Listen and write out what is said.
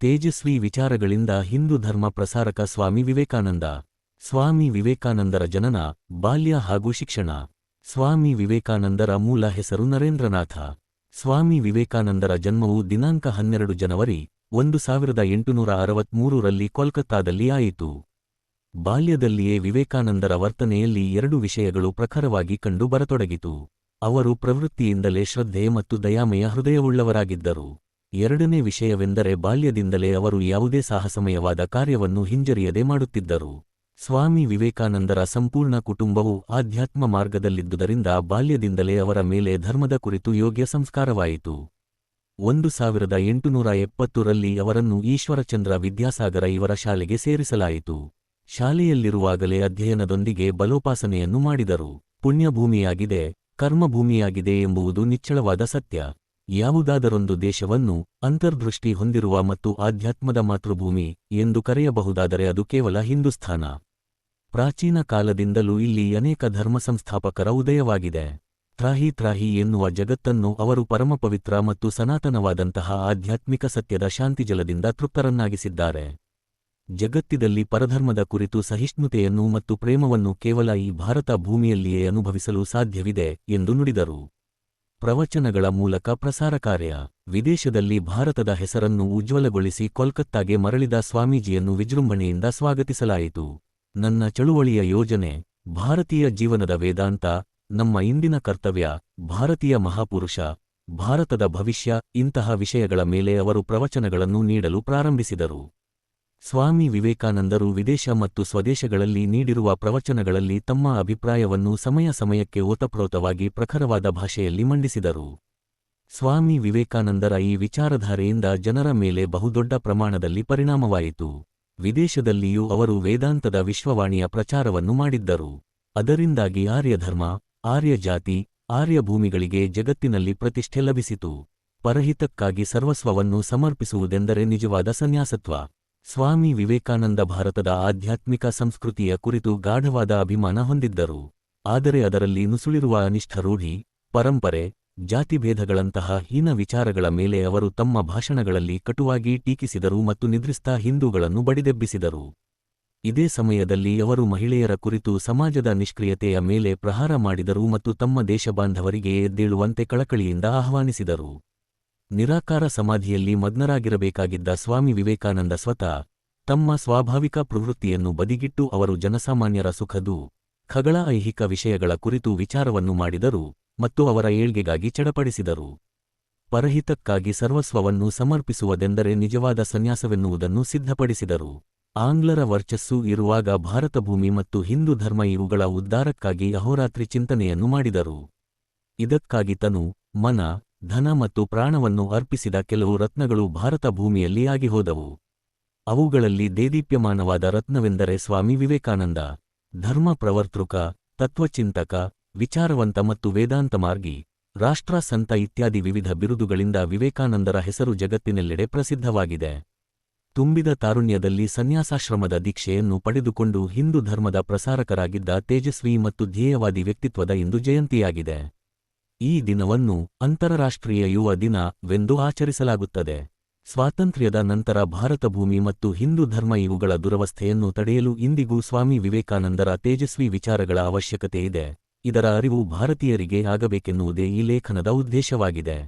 ತೇಜಸ್ವಿ ವಿಚಾರಗಳಿಂದ ಹಿಂದೂ ಧರ್ಮ ಪ್ರಸಾರಕ ಸ್ವಾಮಿ ವಿವೇಕಾನಂದ, ಸ್ವಾಮಿ ವಿವೇಕಾನಂದರ ಜನನ, ಬಾಲ್ಯ ಹಾಗೂ ಶಿಕ್ಷಣ. ಸ್ವಾಮಿ ವಿವೇಕಾನಂದರ ಮೂಲ ಹೆಸರು ನರೇಂದ್ರನಾಥ. ಸ್ವಾಮಿ ವಿವೇಕಾನಂದರ ಜನ್ಮವು ದಿನಾಂಕ ಹನ್ನೆರಡು ಜನವರಿ, ಒಂದು ಸಾವಿರದ ಎಂಟುನೂರ ಅರವತ್ಮೂರರಲ್ಲಿ ಕೋಲ್ಕತ್ತಾದಲ್ಲಿ ಆಯಿತು. ಬಾಲ್ಯದಲ್ಲಿಯೇ ವಿವೇಕಾನಂದರ ವರ್ತನೆಯಲ್ಲಿ ಎರಡು ವಿಷಯಗಳು ಪ್ರಖರವಾಗಿ ಕಂಡು ಬರತೊಡಗಿತು. ಅವರು ಪ್ರವೃತ್ತಿಯಿಂದಲೇ ಶ್ರದ್ಧೆ ಮತ್ತು ದಯಾಮಯ ಹೃದಯವುಳ್ಳವರಾಗಿದ್ದರು. ಎರಡನೇ ವಿಷಯವೆಂದರೆ ಬಾಲ್ಯದಿಂದಲೇ ಅವರು ಯಾವುದೇ ಸಾಹಸಮಯವಾದ ಕಾರ್ಯವನ್ನು ಹಿಂಜರಿಯದೆ ಮಾಡುತ್ತಿದ್ದರು. ಸ್ವಾಮಿ ವಿವೇಕಾನಂದರ ಸಂಪೂರ್ಣ ಕುಟುಂಬವು ಆಧ್ಯಾತ್ಮ ಮಾರ್ಗದಲ್ಲಿದ್ದುದರಿಂದ ಬಾಲ್ಯದಿಂದಲೇ ಅವರ ಮೇಲೆ ಧರ್ಮದ ಕುರಿತು ಯೋಗ್ಯ ಸಂಸ್ಕಾರವಾಯಿತು. ಒಂದು ಸಾವಿರದ ಎಂಟುನೂರ ಎಪ್ಪತ್ತರಲ್ಲಿ ಅವರನ್ನು ಈಶ್ವರಚಂದ್ರ ವಿದ್ಯಾಸಾಗರ ಇವರ ಶಾಲೆಗೆ ಸೇರಿಸಲಾಯಿತು. ಶಾಲೆಯಲ್ಲಿರುವಾಗಲೇ ಅಧ್ಯಯನದೊಂದಿಗೆ ಬಲೋಪಾಸನೆಯನ್ನು ಮಾಡಿದರು. ಪುಣ್ಯಭೂಮಿಯಾಗಿದೆ, ಕರ್ಮಭೂಮಿಯಾಗಿದೆ ಎಂಬುವುದು ನಿಚ್ಚಳವಾದ ಸತ್ಯ. ಯಾವುದಾದರೊಂದು ದೇಶವನ್ನು ಅಂತರ್ದೃಷ್ಟಿ ಹೊಂದಿರುವ ಮತ್ತು ಆಧ್ಯಾತ್ಮದ ಮಾತೃಭೂಮಿ ಎಂದು ಕರೆಯಬಹುದಾದರೆ ಅದು ಕೇವಲ ಹಿಂದೂಸ್ಥಾನ. ಪ್ರಾಚೀನ ಕಾಲದಿಂದಲೂ ಇಲ್ಲಿ ಅನೇಕ ಧರ್ಮ ಸಂಸ್ಥಾಪಕರ ಉದಯವಾಗಿದೆ. ತ್ರಾಹಿ ತ್ರಾಹಿ ಎನ್ನುವ ಜಗತ್ತನ್ನು ಅವರು ಪರಮಪವಿತ್ರ ಮತ್ತು ಸನಾತನವಾದಂತಹ ಆಧ್ಯಾತ್ಮಿಕ ಸತ್ಯದ ಶಾಂತಿಜಲದಿಂದ ತೃಪ್ತರನ್ನಾಗಿಸಿದ್ದಾರೆ. ಜಗತ್ತಿದಲ್ಲಿ ಪರಧರ್ಮದ ಕುರಿತು ಸಹಿಷ್ಣುತೆಯನ್ನು ಮತ್ತು ಪ್ರೇಮವನ್ನು ಕೇವಲ ಈ ಭಾರತ ಭೂಮಿಯಲ್ಲಿಯೇ ಅನುಭವಿಸಲು ಸಾಧ್ಯವಿದೆ ಎಂದು ನುಡಿದರು. ಪ್ರವಚನಗಳ ಮೂಲಕ ಪ್ರಸಾರ ಕಾರ್ಯ. ವಿದೇಶದಲ್ಲಿ ಭಾರತದ ಹೆಸರನ್ನು ಉಜ್ವಲಗೊಳಿಸಿ ಕೋಲ್ಕತ್ತಾಗೆ ಮರಳಿದ ಸ್ವಾಮೀಜಿಯನ್ನು ವಿಜೃಂಭಣೆಯಿಂದ ಸ್ವಾಗತಿಸಲಾಯಿತು. ನನ್ನ ಚಳುವಳಿಯ ಯೋಜನೆ, ಭಾರತೀಯ ಜೀವನದ ವೇದಾಂತ, ನಮ್ಮ ಇಂದಿನ ಕರ್ತವ್ಯ, ಭಾರತೀಯ ಮಹಾಪುರುಷ, ಭಾರತದ ಭವಿಷ್ಯ, ಇಂತಹ ವಿಷಯಗಳ ಮೇಲೆ ಅವರು ಪ್ರವಚನಗಳನ್ನು ನೀಡಲು ಪ್ರಾರಂಭಿಸಿದರು. ಸ್ವಾಮಿ ವಿವೇಕಾನಂದರು ವಿದೇಶ ಮತ್ತು ಸ್ವದೇಶಗಳಲ್ಲಿ ನೀಡಿರುವ ಪ್ರವಚನಗಳಲ್ಲಿ ತಮ್ಮ ಅಭಿಪ್ರಾಯವನ್ನು ಸಮಯ ಸಮಯಕ್ಕೆ ಓತಪ್ರೋತವಾಗಿ ಪ್ರಖರವಾದ ಭಾಷೆಯಲ್ಲಿ ಮಂಡಿಸಿದರು. ಸ್ವಾಮಿ ವಿವೇಕಾನಂದರ ಈ ವಿಚಾರಧಾರೆಯಿಂದ ಜನರ ಮೇಲೆ ಬಹುದೊಡ್ಡ ಪ್ರಮಾಣದಲ್ಲಿ ಪರಿಣಾಮವಾಯಿತು. ವಿದೇಶದಲ್ಲಿಯೂ ಅವರು ವೇದಾಂತದ ವಿಶ್ವವಾಣಿಯ ಪ್ರಚಾರವನ್ನು ಮಾಡಿದ್ದರು. ಅದರಿಂದಾಗಿ ಆರ್ಯಧರ್ಮ, ಆರ್ಯಜಾತಿ, ಆರ್ಯಭೂಮಿಗಳಿಗೆ ಜಗತ್ತಿನಲ್ಲಿ ಪ್ರತಿಷ್ಠೆ ಲಭಿಸಿತು. ಪರಹಿತಕ್ಕಾಗಿ ಸರ್ವಸ್ವವನ್ನು ಸಮರ್ಪಿಸುವುದೆಂದರೆ ನಿಜವಾದ ಸನ್ಯಾಸತ್ವ. ಸ್ವಾಮಿ ವಿವೇಕಾನಂದ ಭಾರತದ ಆಧ್ಯಾತ್ಮಿಕ ಸಂಸ್ಕೃತಿಯ ಕುರಿತು ಗಾಢವಾದ ಅಭಿಮಾನ ಹೊಂದಿದ್ದರು. ಆದರೆ ಅದರಲ್ಲಿ ನುಸುಳಿರುವ ಅನಿಷ್ಠ ರೂಢಿ, ಪರಂಪರೆ ಜಾತಿಭೇದಗಳಂತಹ ಹೀನ ವಿಚಾರಗಳ ಮೇಲೆ ಅವರು ತಮ್ಮ ಭಾಷಣಗಳಲ್ಲಿ ಕಟುವಾಗಿ ಟೀಕಿಸಿದರು ಮತ್ತು ನಿದ್ರಿಸ್ತಾ ಹಿಂದೂಗಳನ್ನು ಬಡಿದೆಬ್ಬಿಸಿದರು. ಇದೇ ಸಮಯದಲ್ಲಿ ಅವರು ಮಹಿಳೆಯರ ಕುರಿತು ಸಮಾಜದ ನಿಷ್ಕ್ರಿಯತೆಯ ಮೇಲೆ ಪ್ರಹಾರ ಮಾಡಿದರು ಮತ್ತು ತಮ್ಮ ದೇಶಬಾಂಧವರಿಗೆ ಎದ್ದೇಳುವಂತೆ ಕಳಕಳಿಯಿಂದ ಆಹ್ವಾನಿಸಿದರು. ನಿರಾಕಾರ ಸಮಾಧಿಯಲ್ಲಿ ಮಗ್ನರಾಗಿರಬೇಕಾಗಿದ್ದ ಸ್ವಾಮಿ ವಿವೇಕಾನಂದ ಸ್ವತಃ ತಮ್ಮ ಸ್ವಾಭಾವಿಕ ಪ್ರವೃತ್ತಿಯನ್ನು ಬದಿಗಿಟ್ಟು ಅವರು ಜನಸಾಮಾನ್ಯರ ಸುಖದು ಖಗಳ ಐಹಿಕ ವಿಷಯಗಳ ಕುರಿತು ವಿಚಾರವನ್ನು ಮಾಡಿದರು ಮತ್ತು ಅವರ ಏಳ್ಗೆಗಾಗಿ ಚಡಪಡಿಸಿದರು. ಪರಹಿತಕ್ಕಾಗಿ ಸರ್ವಸ್ವವನ್ನು ಸಮರ್ಪಿಸುವುದೆಂದರೆ ನಿಜವಾದ ಸನ್ಯಾಸವೆನ್ನುವುದನ್ನು ಸಿದ್ಧಪಡಿಸಿದರು. ಆಂಗ್ಲರ ವರ್ಚಸ್ಸು ಇರುವಾಗ ಭಾರತಭೂಮಿ ಮತ್ತು ಹಿಂದೂ ಧರ್ಮ ಇವುಗಳ ಉದ್ಧಾರಕ್ಕಾಗಿ ಅಹೋರಾತ್ರಿ ಚಿಂತನೆಯನ್ನು ಮಾಡಿದರು. ಇದಕ್ಕಾಗಿ ತನು, ಮನ ಧನ ಮತ್ತು ಪ್ರಾಣವನ್ನು ಅರ್ಪಿಸಿದ ಕೆಲವು ರತ್ನಗಳು ಭಾರತ ಭೂಮಿಯಲ್ಲಿ ಆಗಿಹೋದವು. ಅವುಗಳಲ್ಲಿ ದೇದೀಪ್ಯಮಾನವಾದ ರತ್ನವೆಂದರೆ ಸ್ವಾಮಿ ವಿವೇಕಾನಂದ. ಧರ್ಮ ಪ್ರವರ್ತೃಕ, ತತ್ವಚಿಂತಕ, ವಿಚಾರವಂತ ಮತ್ತು ವೇದಾಂತ ಮಾರ್ಗಿ, ರಾಷ್ಟ್ರ ಸಂತ ಇತ್ಯಾದಿ ವಿವಿಧ ಬಿರುದುಗಳಿಂದ ವಿವೇಕಾನಂದರ ಹೆಸರು ಜಗತ್ತಿನೆಲ್ಲೆಡೆ ಪ್ರಸಿದ್ಧವಾಗಿದೆ. ತುಂಬಿದ ತಾರುಣ್ಯದಲ್ಲಿ ಸನ್ಯಾಸಾಶ್ರಮದ ದೀಕ್ಷೆಯನ್ನು ಪಡೆದುಕೊಂಡು ಹಿಂದೂ ಧರ್ಮದ ಪ್ರಸಾರಕರಾಗಿದ್ದ ತೇಜಸ್ವಿ ಮತ್ತು ಧ್ಯೇಯವಾದಿ ವ್ಯಕ್ತಿತ್ವದ ಇಂದು ಜಯಂತಿಯಾಗಿದೆ. ಈ ದಿನವನ್ನು ಅಂತಾರಾಷ್ಟ್ರೀಯ ಯುವ ದಿನವೆಂದು ಆಚರಿಸಲಾಗುತ್ತದೆ. ಸ್ವಾತಂತ್ರ್ಯದ ನಂತರ ಭಾರತ ಭೂಮಿ ಮತ್ತು ಹಿಂದೂ ಧರ್ಮ ಇವುಗಳ ದುರವಸ್ಥೆಯನ್ನು ತಡೆಯಲು ಇಂದಿಗೂ ಸ್ವಾಮಿ ವಿವೇಕಾನಂದರ ತೇಜಸ್ವಿ ವಿಚಾರಗಳ ಅವಶ್ಯಕತೆ ಇದೆ ಇದರ ಅರಿವು ಭಾರತೀಯರಿಗೆ ಆಗಬೇಕೆನ್ನುವುದೇ ಈ ಲೇಖನದ ಉದ್ದೇಶವಾಗಿದೆ.